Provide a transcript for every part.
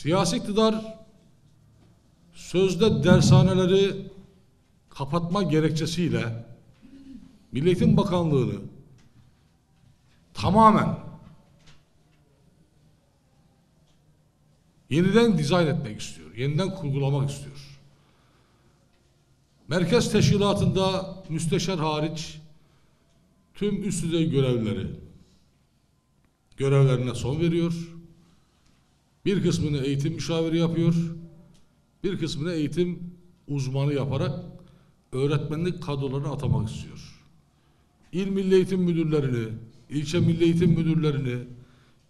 Siyasi iktidar sözde dershaneleri kapatma gerekçesiyle Milli Eğitim Bakanlığı'nı tamamen yeniden dizayn etmek istiyor. Yeniden kurgulamak istiyor. Merkez teşkilatında müsteşar hariç tüm üst düzey görevlileri görevlerine son veriyor. Bir kısmını eğitim müşaviri yapıyor. Bir kısmını eğitim uzmanı yaparak öğretmenlik kadrolarına atamak istiyor. İl Milli Eğitim Müdürlerini, ilçe Milli Eğitim Müdürlerini,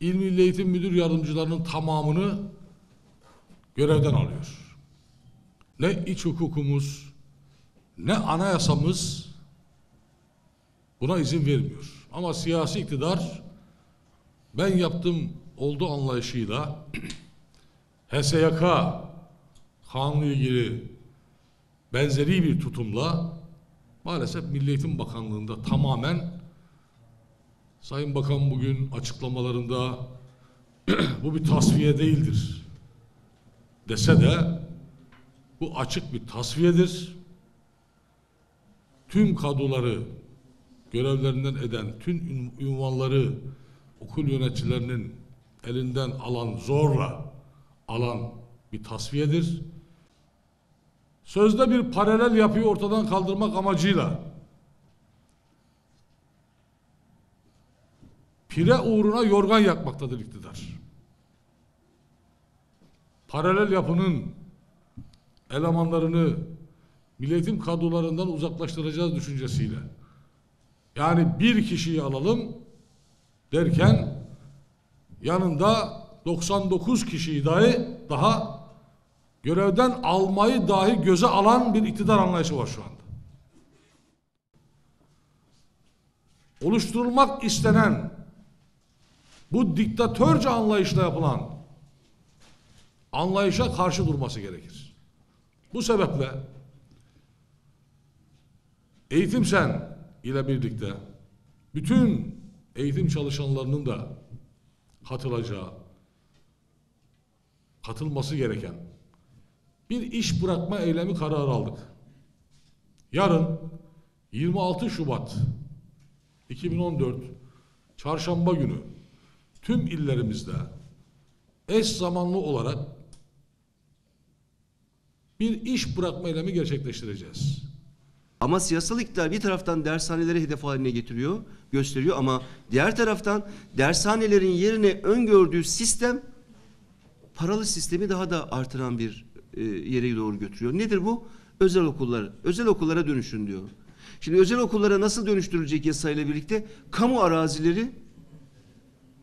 İl Milli Eğitim Müdür Yardımcılarının tamamını görevden alıyor. Ne iç hukukumuz, ne anayasamız buna izin vermiyor. Ama siyasi iktidar ben yaptım oldu anlayışıyla HSYK kanunu ilgili benzeri bir tutumla maalesef Milli Eğitim Bakanlığı'nda tamamen Sayın Bakan bugün açıklamalarında bu bir tasfiye değildir dese de bu açık bir tasfiyedir. Tüm kadroları görevlerinden eden, tüm ün- ünvanları okul yöneticilerinin elinden alan, zorla alan bir tasfiyedir. Sözde bir paralel yapıyı ortadan kaldırmak amacıyla pire uğruna yorgan yakmaktadır iktidar. Paralel yapının elemanlarını Milli Eğitim kadrolarından uzaklaştıracağız düşüncesiyle. Yani bir kişiyi alalım derken yanında 99 kişiyi dahi daha görevden almayı dahi göze alan bir iktidar anlayışı var şu anda. Oluşturulmak istenen bu diktatörce anlayışla yapılan anlayışa karşı durması gerekir. Bu sebeple Eğitim Sen ile birlikte bütün eğitim çalışanlarının da katılacağı, katılması gereken bir iş bırakma eylemi kararı aldık. Yarın 26 Şubat 2014 Çarşamba günü tüm illerimizde eş zamanlı olarak bir iş bırakma eylemi gerçekleştireceğiz. Ama siyasal iktidar bir taraftan dershaneleri hedef haline getiriyor, gösteriyor ama diğer taraftan dershanelerin yerine öngördüğü sistem paralı sistemi daha da artıran bir e, yere doğru götürüyor. Nedir bu? Özel okullar. Özel okullara dönüşün diyor. Şimdi özel okullara nasıl dönüştürülecek yasayla birlikte kamu arazileri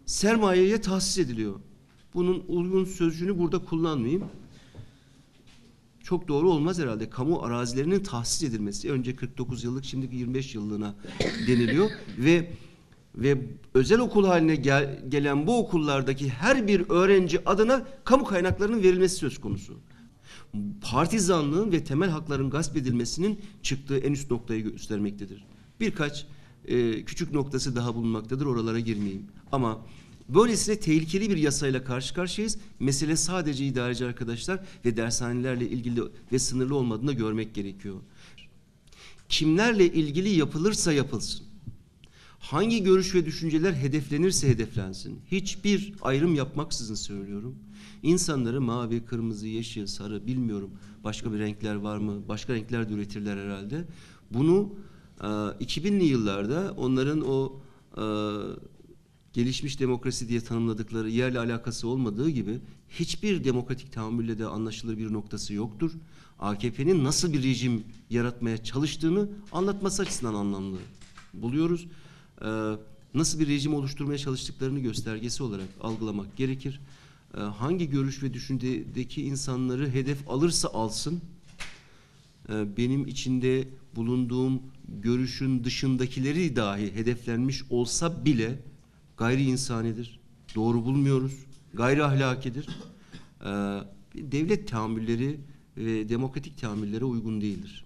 sermayeye tahsis ediliyor. Bunun uygun sözcüğünü burada kullanmayayım çok doğru olmaz herhalde. Kamu arazilerinin tahsis edilmesi önce 49 yıllık şimdi 25 yıllığına deniliyor ve ve özel okul haline gel- gelen bu okullardaki her bir öğrenci adına kamu kaynaklarının verilmesi söz konusu. Partizanlığın ve temel hakların gasp edilmesinin çıktığı en üst noktayı göstermektedir. Birkaç e, küçük noktası daha bulunmaktadır. Oralara girmeyeyim. Ama böylesine tehlikeli bir yasayla karşı karşıyayız. Mesele sadece idareci arkadaşlar ve dershanelerle ilgili ve sınırlı olmadığını görmek gerekiyor. Kimlerle ilgili yapılırsa yapılsın. Hangi görüş ve düşünceler hedeflenirse hedeflensin. Hiçbir ayrım yapmaksızın söylüyorum. İnsanları mavi, kırmızı, yeşil, sarı bilmiyorum. Başka bir renkler var mı? Başka renkler de üretirler herhalde. Bunu e, 2000'li yıllarda onların o gelişmiş demokrasi diye tanımladıkları yerle alakası olmadığı gibi hiçbir demokratik tahammülle de anlaşılır bir noktası yoktur. AKP'nin nasıl bir rejim yaratmaya çalıştığını anlatması açısından anlamlı buluyoruz. Ee, nasıl bir rejim oluşturmaya çalıştıklarını göstergesi olarak algılamak gerekir. Ee, hangi görüş ve düşüncedeki insanları hedef alırsa alsın, e, benim içinde bulunduğum görüşün dışındakileri dahi hedeflenmiş olsa bile gayri insanidir. Doğru bulmuyoruz. Gayri ahlakidir. Ee, devlet tahammülleri ve demokratik tahammüllere uygun değildir.